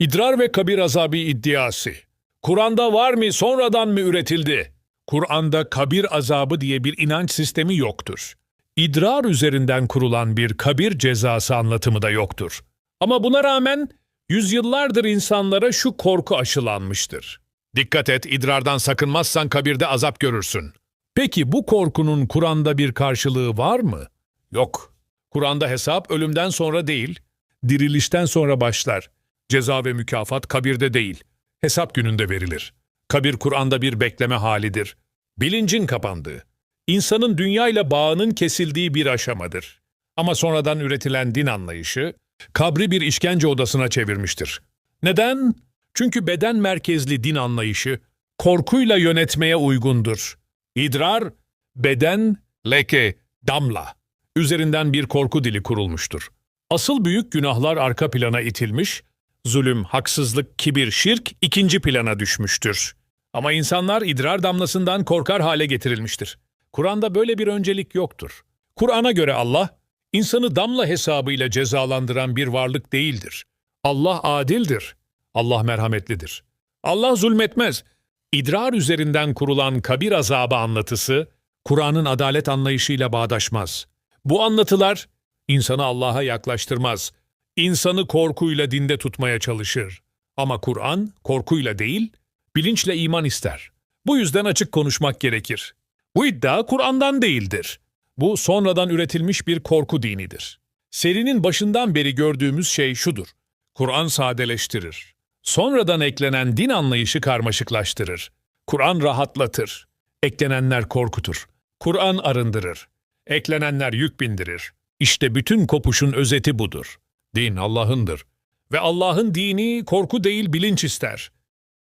İdrar ve kabir azabı iddiası. Kur'an'da var mı sonradan mı üretildi? Kur'an'da kabir azabı diye bir inanç sistemi yoktur. İdrar üzerinden kurulan bir kabir cezası anlatımı da yoktur. Ama buna rağmen yüzyıllardır insanlara şu korku aşılanmıştır. Dikkat et, idrardan sakınmazsan kabirde azap görürsün. Peki bu korkunun Kur'an'da bir karşılığı var mı? Yok. Kur'an'da hesap ölümden sonra değil, dirilişten sonra başlar. Ceza ve mükafat kabirde değil, hesap gününde verilir. Kabir Kur'an'da bir bekleme halidir. Bilincin kapandığı, insanın dünyayla bağının kesildiği bir aşamadır. Ama sonradan üretilen din anlayışı, kabri bir işkence odasına çevirmiştir. Neden? Çünkü beden merkezli din anlayışı, korkuyla yönetmeye uygundur. İdrar, beden, leke, damla. Üzerinden bir korku dili kurulmuştur. Asıl büyük günahlar arka plana itilmiş, zulüm, haksızlık, kibir, şirk ikinci plana düşmüştür. Ama insanlar idrar damlasından korkar hale getirilmiştir. Kur'an'da böyle bir öncelik yoktur. Kur'an'a göre Allah, insanı damla hesabıyla cezalandıran bir varlık değildir. Allah adildir. Allah merhametlidir. Allah zulmetmez. İdrar üzerinden kurulan kabir azabı anlatısı, Kur'an'ın adalet anlayışıyla bağdaşmaz. Bu anlatılar, insanı Allah'a yaklaştırmaz. İnsanı korkuyla dinde tutmaya çalışır. Ama Kur'an, korkuyla değil, bilinçle iman ister. Bu yüzden açık konuşmak gerekir. Bu iddia Kur'an'dan değildir. Bu sonradan üretilmiş bir korku dinidir. Serinin başından beri gördüğümüz şey şudur. Kur'an sadeleştirir. Sonradan eklenen din anlayışı karmaşıklaştırır. Kur'an rahatlatır. Eklenenler korkutur. Kur'an arındırır. Eklenenler yük bindirir. İşte bütün kopuşun özeti budur. Din Allah'ındır. Ve Allah'ın dini korku değil bilinç ister.